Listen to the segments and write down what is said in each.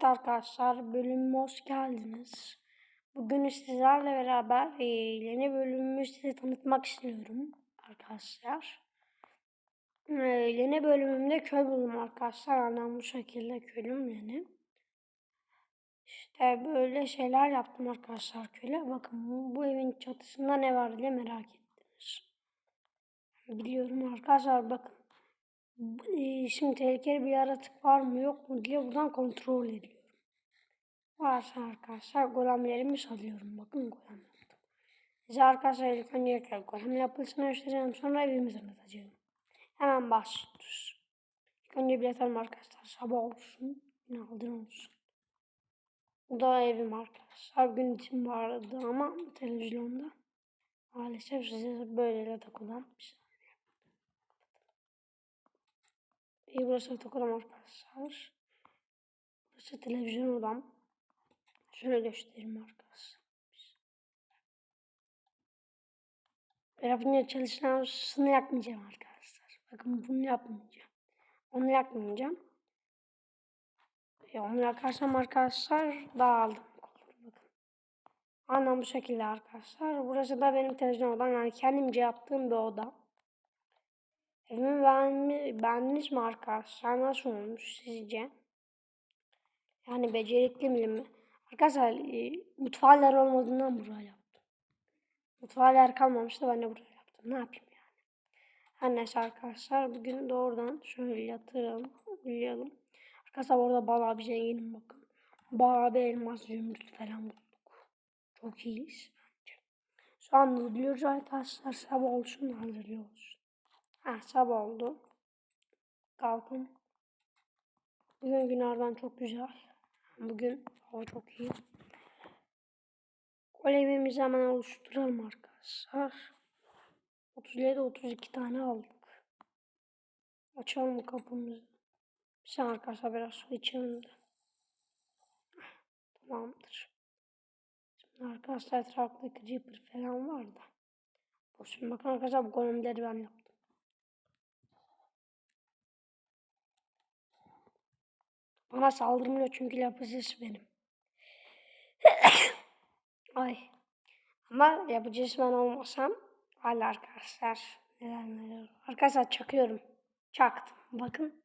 Evet arkadaşlar bölümüme hoş geldiniz. Bugün sizlerle beraber e, yeni bölümümü size tanıtmak istiyorum arkadaşlar. E, yeni bölümümde köy buldum arkadaşlar. Annem bu şekilde kölüm yeni. İşte böyle şeyler yaptım arkadaşlar köle. Bakın bu evin çatısında ne var diye merak ettiniz. Biliyorum arkadaşlar bakın. Şimdi tehlikeli bir yaratık var mı yok mu diye buradan kontrol ediyorum. Varsa arkadaşlar golemlerimi salıyorum. Bakın golem yaptım. Size arkadaşlar ilk önce golem yapılışını göstereceğim. Sonra evimizi anlatacağım. Hemen başlıyoruz. İlk önce bir yatalım arkadaşlar. Sabah olsun. Günaydın olsun. Bu da evim arkadaşlar. Gün için vardı ama televizyonda. Maalesef size böyle yatak olan bir şey. İyi burası yatak odam arkadaşlar. Burası televizyon odam. Şöyle göstereyim arkadaşlar. Yapınca çalışan ısısını yakmayacağım arkadaşlar. Bakın bunu yapmayacağım. Onu yakmayacağım. E, onu yakarsam arkadaşlar dağıldım. Bakın. Aynen bu şekilde arkadaşlar. Burası da benim televizyon odam. Yani kendimce yaptığım bir oda. Evimi beğenmi, beğendiniz mi arkadaşlar? Nasıl olmuş sizce? Yani becerikli mi? Arkadaşlar e, olmadığından buraya yaptım. Mutfağa kalmamıştı ben de buraya yaptım. Ne yapayım yani? Her neyse arkadaşlar bugün doğrudan şöyle yatıralım. Uyuyalım. Arkadaşlar orada bayağı bir zenginim bakın. Bayağı bir elmas zümrüt falan bulduk. Çok iyiyiz bence. Şu an hazırlıyoruz arkadaşlar. Sabah olsun hazırlıyoruz. Sabah oldu. Kalkın. Bugün günlerden çok güzel. Bugün hava çok iyi. Golevimizi hemen oluşturalım arkadaşlar. 37 32 tane aldık. Açalım kapımızı. Bir saniye arkadaşlar biraz su içelim de. Tamamdır. Şimdi arkadaşlar etrafta creeper falan var da. Şimdi bakın arkadaşlar bu golemleri ben yaptım. Bana saldırmıyor çünkü lapis benim. Ay. Ama yapıcısı ben olmasam hala arkadaşlar neler neler. Arkadaşlar çakıyorum. Çaktım. Bakın.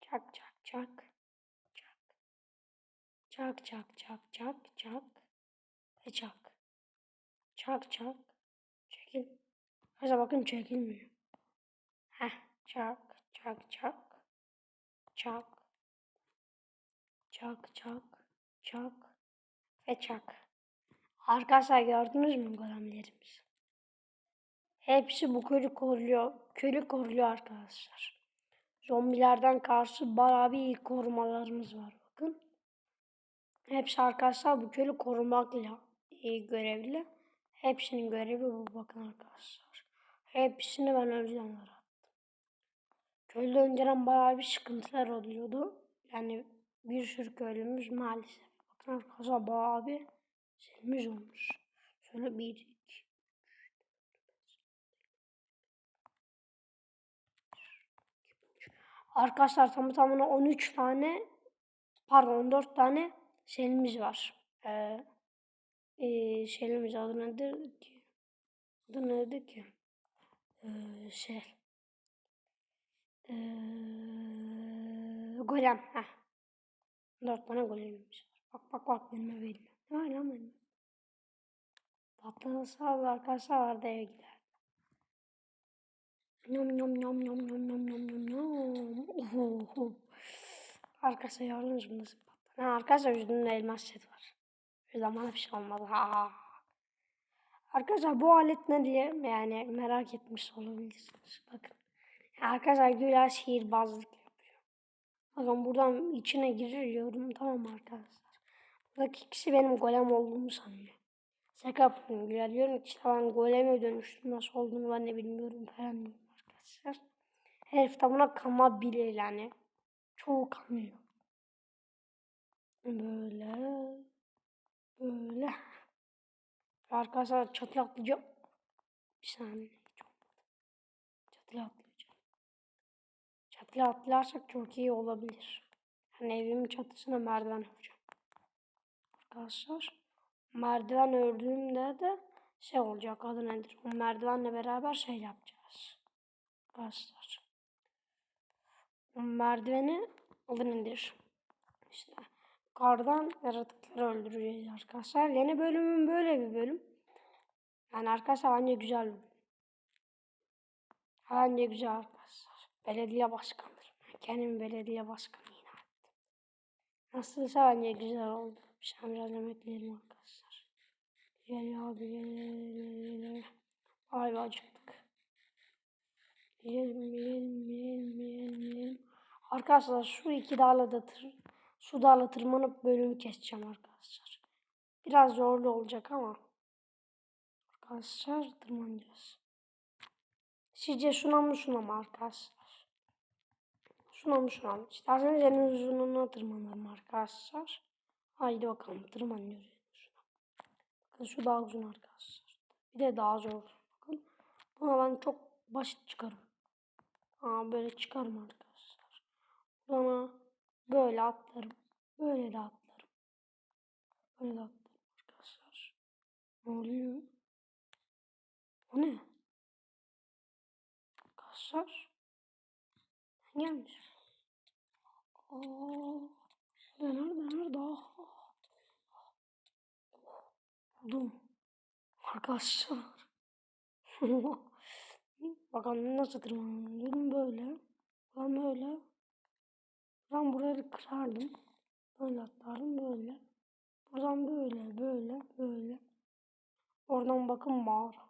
Çak çak çak. Çak. Çak çak çak çak çak. Ve çak. Çak çak. Çekil. Arkadaşlar bakın çekilmiyor. Heh. Çak çak çak. Çak. Çak çak çak ve çak. Arkadaşlar gördünüz mü golemlerimiz? Hepsi bu kölü koruyor. Kölü koruyor arkadaşlar. Zombilerden karşı bayağı bir iyi korumalarımız var bakın. Hepsi arkadaşlar bu kölü korumakla iyi görevli. Hepsinin görevi bu bakın arkadaşlar. Hepsini ben önceden yarattım. Kölde önceden bayağı bir sıkıntılar oluyordu. Yani bir sürü köylümüz maalesef. Bakın arkadaşlar bayağı bir selimiz olmuş. Şöyle bir, iki, Arkadaşlar tam tamına 13 tane pardon 14 tane selimiz var. Ee, e, selimiz adı nedir ki? Adı nedir ki? Ee, şey. Ee, golem. Heh. Dört tane golemimiz var. Bak bak bak benimle veriyor. Ne var lan benim? Patladı arkadaşlar vardı eve gider. Yom yom yom yom yom yom yom yom yom. Oho. Arkadaşlar mü nasıl patladı? Ha, arkadaşlar yüzünde elmas set var. Bir zaman bir şey olmadı. Ha. Arkadaşlar bu alet ne diye yani merak etmiş olabilirsiniz. Bakın. Arkadaşlar güzel sihirbazlık Bakın buradan içine giriyorum. Tamam arkadaşlar. Buradaki kişi benim golem olduğumu sanıyor. Şaka yapıyorum. Güler diyorum ki işte ben goleme dönüştüm. Nasıl olduğunu ben de bilmiyorum falan diyorum arkadaşlar. Herif de buna kanabilir yani. Çoğu kanıyor. Böyle. Böyle. Arkadaşlar çatıya atlayacağım. Bir saniye. Çatıya atlarsak çok iyi olabilir. Yani evimin çatısına merdiven öreceğim. Arkadaşlar merdiven ördüğümde de şey olacak adı nedir? O merdivenle beraber şey yapacağız. Arkadaşlar. O merdiveni adı nedir? İşte kardan yaratıkları öldüreceğiz arkadaşlar. Yeni bölümün böyle bir bölüm. Yani arkadaşlar bence güzel bir. Bence güzel. Belediye başkanıdır. Kendim belediye başkanı yine yaptım. Nasılsa bence güzel oldu. Şey biraz emekleyelim arkadaşlar. Gel abi gel. Ay be acıktık. Yiyelim yiyelim yiyelim yiyelim yiyelim. Arkadaşlar şu iki dağla da tır, şu dağla tırmanıp bölümü keseceğim arkadaşlar. Biraz zorlu olacak ama. Arkadaşlar tırmanacağız. Sizce şuna mı şuna mı arkadaşlar? Şuna mı şuna mı? İsterseniz en uzunluğuna tırmanırım arkadaşlar. Haydi bakalım tırmanıyoruz. Bakın şu daha uzun arkadaşlar. Bir de daha zor. Bakın. Buna ben çok basit çıkarım. Aa, böyle çıkarım arkadaşlar. Bana böyle atlarım. Böyle de atlarım. Böyle de atlarım arkadaşlar. Ne oluyor? O ne? Arkadaşlar. Gelmiş. Nerede nerede? Aha. Buldum. Arkadaşlar. Bakalım nasıl tırmanıyorum böyle. Ben böyle. Ben burayı kırardım. Böyle atlardım böyle. Buradan böyle böyle böyle. Oradan bakın mağara.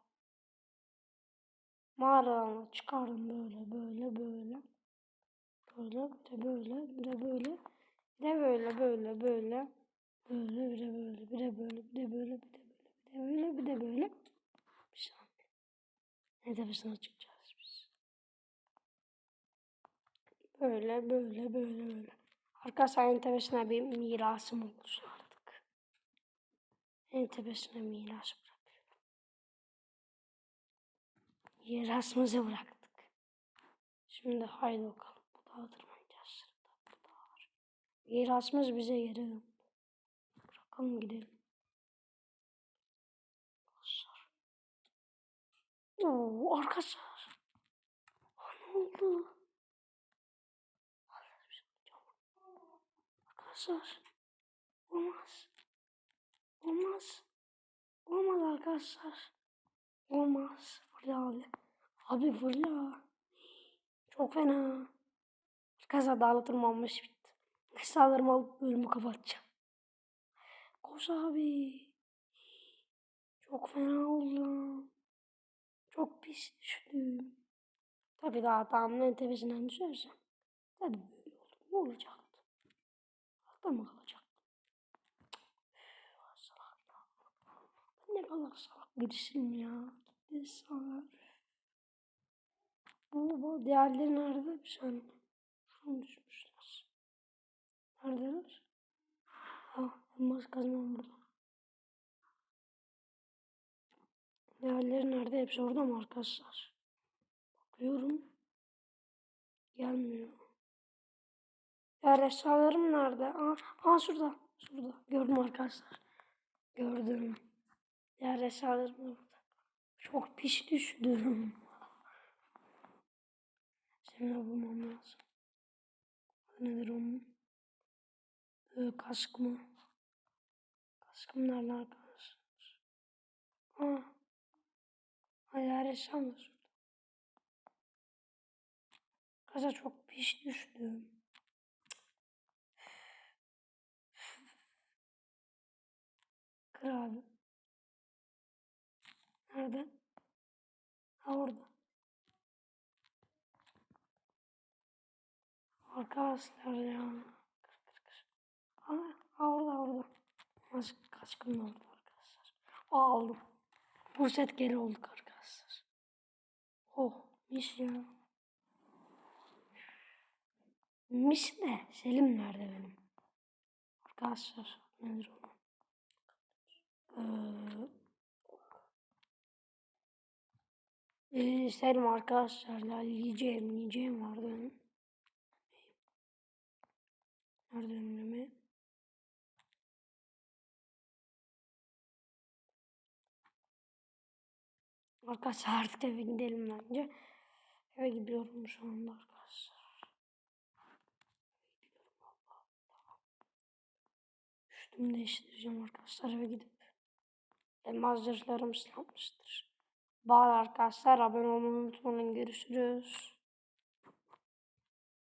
Mağaradan çıkardım böyle böyle böyle. Böyle bir de böyle bir de böyle. Bir de böyle böyle böyle. Böyle bir de böyle bir de böyle bir de böyle bir de böyle bir de böyle bir de böyle. Bir saniye. Ne tepesine çıkacağız biz? Böyle böyle böyle böyle. Arkadaşlar en tepesine bir mirasım olsun artık. En tepesine miras bırakıyorum. Mirasımızı bıraktık. Şimdi haydi bakalım. Tırmanacağız. Sırada bu dağ var. Mirasımız bize geri döndü. Bırakalım gidelim. Arkadaşlar. Oo, arkadaşlar. Ne oldu? Arkadaşlar. Olmaz. Olmaz. Olmaz arkadaşlar. Olmaz. Fırla abi. Abi fırla. Çok fena. Arkadaşlar dağla tırmanmış bitti. Eşyalarımı alıp bölümü kapatacağım. Koş abi. Çok fena oldu. Çok pis düştüm. Tabii daha damlının tepesinden düşersem. Tabii böyle olur. Ne olacaktı? Altta mı kalacaktım? Üf, salak ya. Ben ne kadar salak birisiyim ya. Ne salak. Bu diğerleri nerede? Bir saniye. Düşmüşler. Neredeler? Ha, elmas kazmam burada. Diğerleri nerede? Hepsi orada mı arkadaşlar? Bakıyorum. Gelmiyor. Diğer eşyalarım nerede? Aa, aa şurada. Şurada. Gördüm arkadaşlar. Gördüm. Diğer eşyalarım da burada. Çok pis düştüm. Şimdi bulmam lazım. Nedir onun? Ee, kask mı? Kaskım nerede arkadaşlar? Aa. Hayal eşyam da şurada. Kaza çok pis düştüm. Kır abi. Nerede? Ha orada. Arkadaşlar ya. Kır kır kır. Ha, ha orada orada. Nasıl kaçkın orada arkadaşlar. Aa, aldım. Fırsat geri olduk arkadaşlar. Oh mis ya. Mis ne? Selim nerede benim? Arkadaşlar nedir o? Ee, ee, Selim arkadaşlar yiyeceğim yiyeceğim vardı benim. Nerede ünlemi? Arkadaşlar artık eve gidelim bence. Eve gidiyorum şu anda arkadaşlar. Gidiyorum Allah Allah. Üstümü değiştireceğim arkadaşlar eve gidip. Elmas zırhlarım ıslanmıştır. Bari arkadaşlar abone olmayı unutmayın. Görüşürüz.